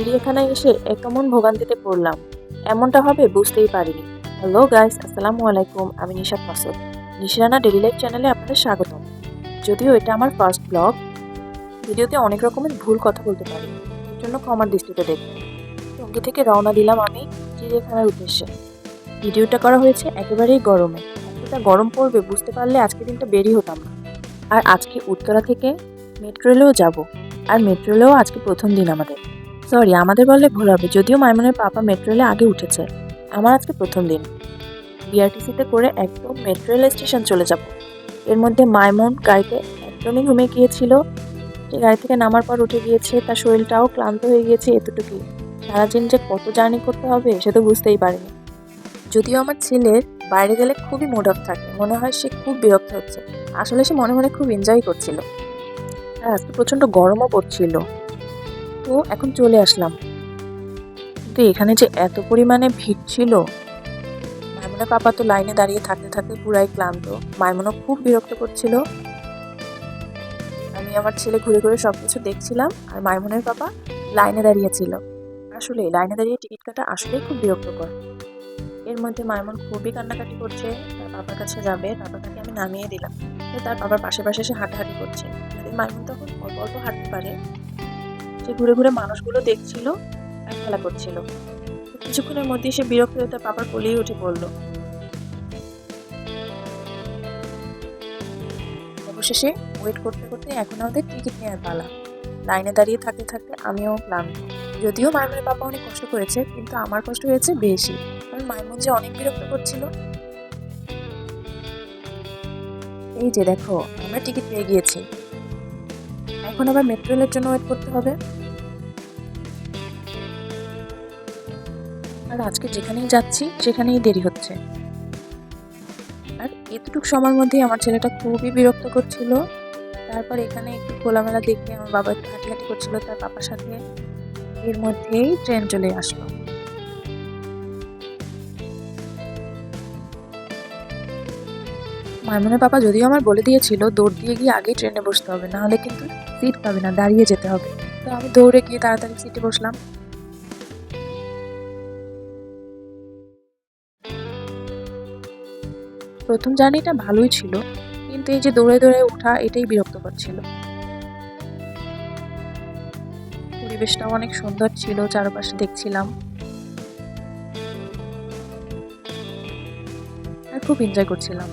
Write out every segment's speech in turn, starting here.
চিড়িয়াখানায় এসে কেমন ভোগান্তিতে পড়লাম। এমনটা হবে বুঝতেই পারিনি। হ্যালো গাইস আসসালামু আলাইকুম, আমি নিশাদ মাসুদ নিশিরানা ডেলি লাইফ চ্যানেলে আপনাদের স্বাগতম। যদিও এটা আমার ফার্স্ট ব্লগ ভিডিওতে অনেক রকমের ভুল কথা বলতে পারি। এর জন্য ক্ষমার দৃষ্টিতে দেখবেন টঙ্গি থেকে রওনা দিলাম আমি চিড়িয়াখানার উদ্দেশ্যে। ভিডিওটা করা হয়েছে একেবারেই গরমে। এতটা গরম পড়বে বুঝতে পারলে আজকে দিনটা বেরি হতাম না। আর আজকে উত্তরা থেকে মেট্রো রেলেও যাব। আর মেট্রো রেলেও আজকে প্রথম দিন আমাদের। সরি আমাদের বললে ভুল হবে। যদিও মাইমনের পাপা মেট্রো রেলে আগে উঠেছে। আমার আজকে প্রথম দিন। বিআরটিসিতে করে একদম মেট্রো রেল স্টেশন চলে যাব। এর মধ্যে মাইমন গাড়িতে একদমই ঘুমিয়ে গিয়েছিল। সে গাড়ি থেকে নামার পর উঠে গিয়েছে। তার শরীরটাও ক্লান্ত হয়ে গিয়েছে এতটুকুই। সারাদিন যে কত জার্নি করতে হবে, সে তো বুঝতেই পারেনি। যদিও আমার ছেলের বাইরে গেলে খুবই মুড অফ থাকে। মনে হয় সে খুব বিরক্ত হচ্ছে। আসলে সে মনে মনে খুব এনজয় করছিল। আজকে প্রচণ্ড গরমও পড়ছিল। তো এখন চলে আসলাম। কিন্তু এখানে যে এত পরিমাণে ভিড় ছিল, মাইমনের পাপা তো লাইনে দাঁড়িয়ে থাকতে থাকতে পুরাই ক্লান্ত। মাইমনও খুব বিরক্ত করছিল। আমি আমার ছেলে ঘুরে ঘুরে সব কিছু দেখছিলাম আর মাইমনের পাপা লাইনে দাঁড়িয়েছিল আসলে লাইনে দাঁড়িয়ে টিকিট কাটা আসলে খুব বিরক্তকর। এর মধ্যে মাইমন খুবই কান্নাকাটি করছে, তার বাবার কাছে যাবে তারপর তাকে আমি নামিয়ে দিলাম। তার বাবার পাশে পাশে সে হাঁটাহাঁটি করছে। মাইমন তখন অল্প অল্প হাঁটতে পারে। সে ঘুরে ঘুরে মানুষগুলো দেখছিল আর খেলা করছিল। কিছুক্ষণের মধ্যেই সে বিরক্ত হয়ে তার বাবার কোলেই উঠে পড়ল। অবশেষে ওয়েট করতে করতে এখন আমাদের টিকিট নেওয়ার পালা। লাইনে দাঁড়িয়ে থাকতে থাকতে আমিও ক্লান্ত। যদিও মাইমনের বাবা অনেক কষ্ট করেছে, কিন্তু আমার কষ্ট হয়েছে বেশি। কারণ মাইমন যে অনেক বিরক্ত করছিল। এই যে দেখো, আমরা টিকিট পেয়ে গিয়েছি। এখন আবার মেট্রো রেলের জন্য ওয়েট করতে হবে? আর আজকে যেখানেই যাচ্ছি, সেখানেই দেরি হচ্ছে। আর এতটুকু সময়ের মধ্যেই আমার ছেলেটা খুবই বিরক্ত করছিল। তারপর এখানে একটু খোলামেলা দেখে আমার বাবা একটু হাঁটি করছিল, তার বাবার সাথে এর মধ্যেই ট্রেন চলে আসলো। মাইমনের পাপা যদিও আমার বলে দিয়েছিল, দৌড় দিয়ে গিয়ে আগেই ট্রেনে বসতে হবে না হলে কিন্তু সিট পাবে না, দাঁড়িয়ে যেতে হবে। তো আমি দৌড়ে গিয়ে তাড়াতাড়ি সিটে বসলাম। প্রথম জার্নিটা ভালোই ছিল, কিন্তু এই যে দৌড়ে দৌড়ে ওঠা, এটাই বিরক্তকর ছিল। পরিবেশটাও অনেক সুন্দর ছিল, চারপাশে দেখছিলাম। আর খুব এনজয় করছিলাম।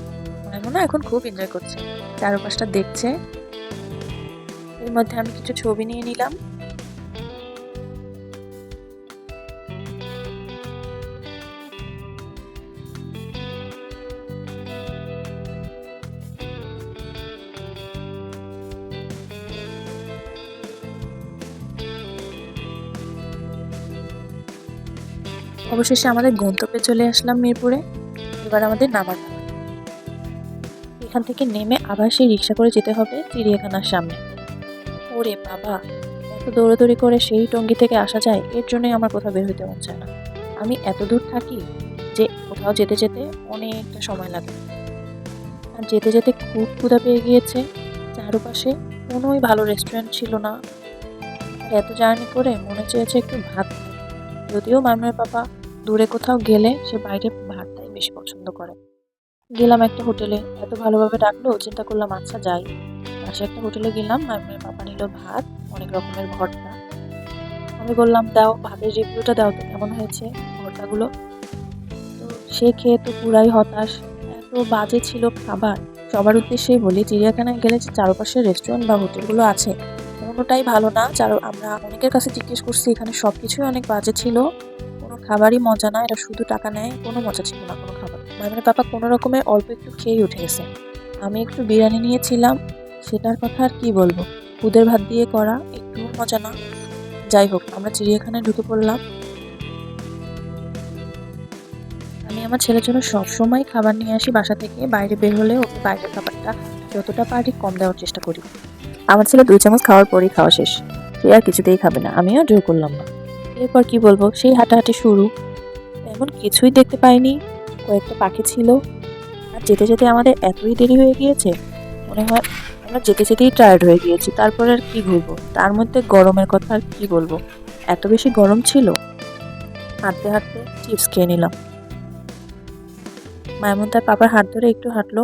না এখন খুব এনজয় করছে। চারপাশটা দেখছে। এর মধ্যে আমি কিছু ছবি নিয়ে নিলাম। অবশেষে আমাদের গন্তব্যে চলে আসলাম মিরপুরে। এবার আমাদের নামার এখান থেকে নেমে আবার সেই রিক্সা করে যেতে হবে চিড়িয়াখানার সামনে। ওরে বাবা, এত দৌড়াদৌড়ি করে সেই টঙ্গি থেকে আসা যায়, এর জন্যই আমার কোথাও বের হইতে চায় না। আমি এত দূর থাকি যে কোথাও যেতে যেতে অনেকটা সময় লাগে। আর যেতে যেতে খুব ক্ষুধা পেয়ে গিয়েছে, চারপাশে কোনোই ভালো রেস্টুরেন্ট ছিল না। এত জার্নি করে মনে চেয়েছে একটু ভাত যদিও মামনের পাপা দূরে কোথাও গেলে সে বাইরে ভাতটাই বেশি পছন্দ করে। গেলাম একটা হোটেলে। এত ভালোভাবে ডাকলো, চিন্তা করলাম আচ্ছা যাই। পাশে একটা হোটেলে গেলাম মামনের পাপা নিল ভাত, অনেক রকমের ভর্তা। আমি বললাম, দাও, ভাতের রিভিউটা দাও তো, কেমন হয়েছে ভর্তাগুলো? তো সে খেয়ে তো পুরাই হতাশ। এত বাজে ছিল খাবার। সবার উদ্দেশ্যেই বলি, চিড়িয়াখানায় গেলে যে চারপাশে রেস্টুরেন্ট বা হোটেলগুলো আছে, কোনোটাই ভালো না। চার, আমরা অনেকের কাছে জিজ্ঞেস করছি, এখানে সব কিছুই অনেক বাজে ছিল? কোনো খাবারই মজা না, এটা শুধু টাকা নেয়, কোনো মজা ছিল না কোনো খাবার। মাইমের পাপা কোনো রকমের অল্প একটু খেয়েই উঠে গেছে। আমি একটু বিরিয়ানি নিয়েছিলাম, সেটার কথা আর কি বলব? খুদের ভাত দিয়ে করা, একটু মজা না? যাই হোক, আমরা চিড়িয়াখানায় ঢুকে পড়লাম। আমি আমার ছেলের জন্য সবসময় খাবার নিয়ে আসি বাসা থেকে, বাইরে বের হলে ওকে বাইরের খাবারটা যতটা পারি কম দেওয়ার চেষ্টা করি। আমার ছেলে দুই চামচ খাওয়ার পরেই খাওয়া শেষ। সে আর কিছুতেই খাবে না, আমিও জোর করলাম না। এরপর কি বলব, সেই হাঁটাহাঁটি শুরু। এমন কিছুই দেখতে পাইনি। কয়েকটা পাখি ছিল। আর যেতে যেতে আমাদের এতই দেরি হয়ে গিয়েছে, মনে হয় আমরা যেতে যেতেই টায়ার্ড হয়ে গিয়েছি। তারপরে আর কি ঘুরবো তার মধ্যে গরমের কথা আর কি বলব? এত বেশি গরম ছিল? হাঁটতে হাঁটতে চিপস খেয়ে নিলাম। মায়মন তার পাপার হাত ধরে একটু হাঁটলো।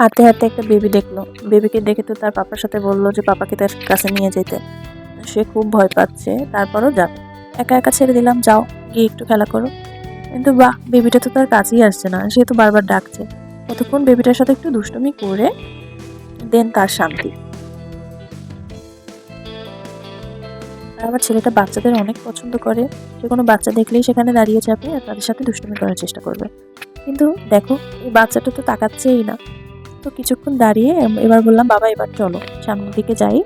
হাঁটতে হাঁটতে একটা বেবি দেখল। বেবিকে দেখে তো তার পাপার সাথে বলল যে, পাপাকে তার কাছে নিয়ে যেতে। সে খুব ভয় পাচ্ছে। তারপরও যাবে। একা একা ছেড়ে দিলাম, যাও, গিয়ে একটু খেলা করো। কিন্তু বাহ, বেবিটা তো তার কাছেই আসছে না, সে তো বারবার ডাকছে। কতক্ষণ বেবিটার সাথে একটু দুষ্টুমি করে দেন তার শান্তি। আর আমার ছেলেটা বাচ্চাদের অনেক পছন্দ করে। যে কোনো বাচ্চা দেখলেই সেখানে দাঁড়িয়ে যাবে আর তাদের সাথে দুষ্টুমি করার চেষ্টা করবে। কিন্তু দেখো, এই বাচ্চাটা তো তাকাচ্ছেই না। তো কিছুক্ষণ দাঁড়িয়ে এবার বললাম, বাবা, এবার চলো, সামনের দিকে যাই।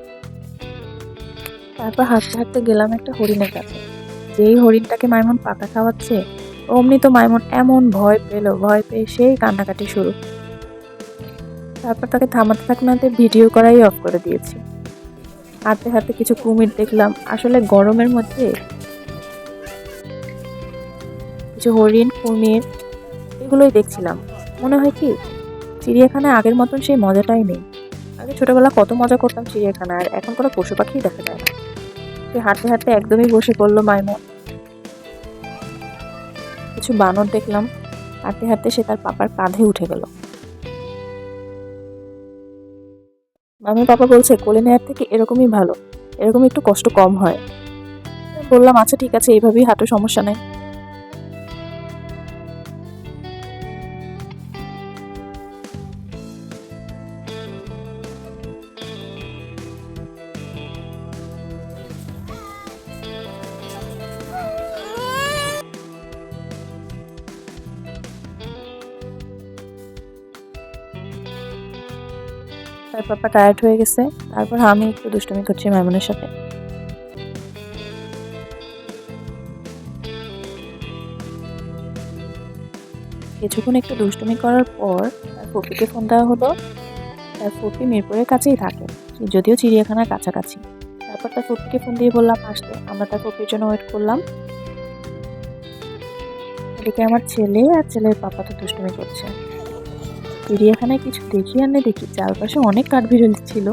তারপর হাঁটতে হাঁটতে গেলাম একটা হরিণের কাছে। যেই হরিণটাকে মাইমন পাতা খাওয়াচ্ছে অমনি তো মাইমন এমন ভয় পেল, ভয় পেয়ে সেই কান্নাকাটি শুরু। তারপর তাকে থামাতে থাকতে ভিডিও করাই অফ করে দিয়েছি। হাঁটতে হাঁটতে কিছু কুমির দেখলাম, আসলে গরমের মধ্যে কিছু হরিণ, কুমির, এগুলোই দেখছিলাম। মনে হয় কি, চিড়িয়াখানায় আগের মতন সেই মজাটাই নেই। আগে ছোটবেলা কত মজা করতাম চিড়িয়াখানায়, আর এখন কোনো পশু পাখি দেখা যায় না। সে হাঁটতে হাঁটতে একদমই বসে পড়ল মাইমন। কিছু বানর দেখলাম। হাঁটতে হাঁটতে সে তার পাপার কাঁধে উঠে গেল। মামির পাপা বলছে, কোলে নেওয়ার থেকে এরকমই ভালো। এরকম একটু কষ্ট কম হয়। বললাম আচ্ছা ঠিক আছে, এইভাবেই হাঁটো, সমস্যা নেই। তার পাপা টায়ার্ড হয়ে গেছে। তারপর আমি একটু দুষ্টুমি করছি মাইমনের সাথে। কিছুক্ষণ একটু দুষ্টুমি করার পর তার ফুপিকে ফোন দেওয়া হলো। তার ফুপি মিরপুরের কাছেই থাকে, যদিও চিড়িয়াখানার কাছাকাছি। তারপর তার ফুপিকে ফোন দিয়ে বললাম, আসতে, আমরা তার ফুপির জন্য ওয়েট করলাম। এদিকে আমার ছেলে আর ছেলের পাপা তো দুষ্টুমি করছে। চিড়িয়াখানায় কিছু দেখি আর না দেখি, চারপাশে অনেক কাঠবিড়াল ছিল।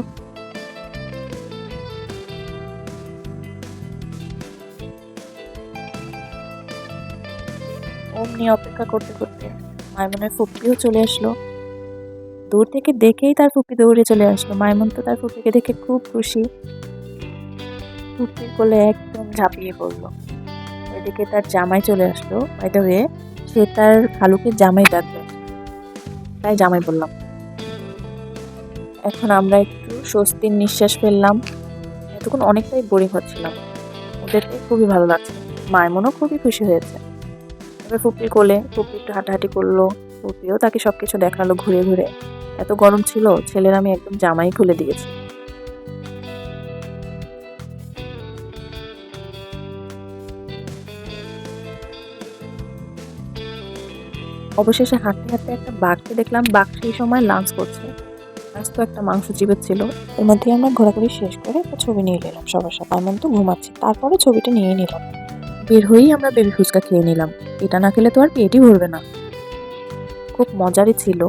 অমনি অপেক্ষা করতে করতে মাইমনের ফুপিও চলে আসলো। দূর থেকে দেখেই তার ফুপি দৌড়ে চলে আসলো। মাইমন তো তার ফুপিকে দেখে খুব খুশি। ফুপির কোলে একদম ঝাঁপিয়ে পড়ল। ওইদিকে তার জামাই চলে আসলো। দ্য ওয়ে সে তার খালুকে জামাই ডাকবে তাই জামাই বললাম। এখন আমরা একটু স্বস্তির নিঃশ্বাস ফেললাম। এতক্ষণ অনেকটাই বোরিং হচ্ছিলাম। ওদেরকে খুবই ভালো লাগছে। মায়মনও খুবই খুশি হয়েছে। এবার ফুপির কোলে, ফুপি একটু হাঁটাহাঁটি করল। ফুপিও তাকে সব কিছু দেখাল ঘুরে ঘুরে। এত গরম ছিল, ছেলের আমি একদম জামাই খুলে দিয়েছি। অবশেষে হাঁটতে হাঁটতে একটা বাঘকে দেখলাম, বাঘ সেই সময় লাঞ্চ করছে। আজ তো একটা মাংস জীবের ছিল। এর মধ্যে আমরা ঘোরাঘুরি শেষ করে একটা ছবি নিয়ে নিলাম সবার সাথে। এমন তো ঘুমাচ্ছি। তারপরে ছবিটা নিয়ে নিলাম। বের হয়েই আমরা বেবি ফুচকা খেয়ে নিলাম। এটা না খেলে তো আর পেটই ভরবে না। খুব মজারই ছিল।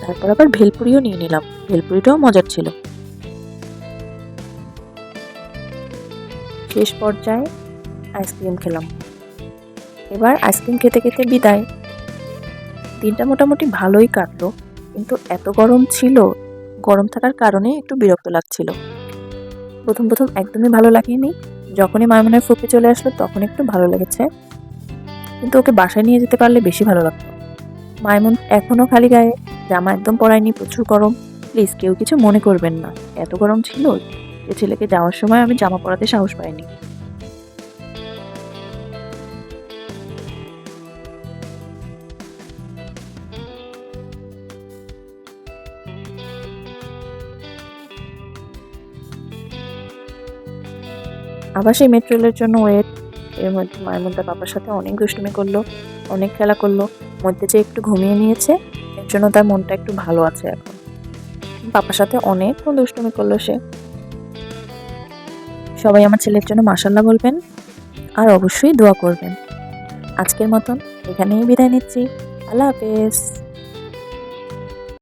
তারপর আবার ভেলপুরিও নিয়ে নিলাম। ভেলপুরিটাও মজার ছিল। শেষ পর্যায়ে আইসক্রিম খেলাম। এবার আইসক্রিম খেতে খেতে বিদায়। দিনটা মোটামুটি ভালোই কাটলো, কিন্তু এত গরম ছিল, গরম থাকার কারণে একটু বিরক্ত লাগছিল। প্রথম প্রথম একদমই ভালো লাগেনি, যখনই মায়মনের ফুপে চলে আসলো তখন একটু ভালো লেগেছে। কিন্তু ওকে বাসায় নিয়ে যেতে পারলে বেশি ভালো লাগতো। মায়মন এখনও খালি গায়ে, জামা একদম পরায়নি, প্রচুর গরম। প্লিজ কেউ কিছু মনে করবেন না, এত গরম ছিল যে ছেলেকে যাওয়ার সময় আমি জামা পরাতে সাহস পাইনি। আবার সেই মেট্রো রেলের জন্য ওয়েট এর মধ্যে মায়ের মধ্যে বাবার সাথে অনেক দুষ্টুমি করল, অনেক খেলা করল, মধ্যে যে একটু ঘুমিয়ে নিয়েছে, এর জন্য তার মনটা একটু ভালো আছে এখন। পাপার সাথে অনেক দুষ্টুমি করল সে। সবাই আমার ছেলের জন্য মাসাল্লাহ বলবেন, আর অবশ্যই দোয়া করবেন। আজকের মতন এখানেই বিদায় নিচ্ছি। আল্লাহ হাফেজ।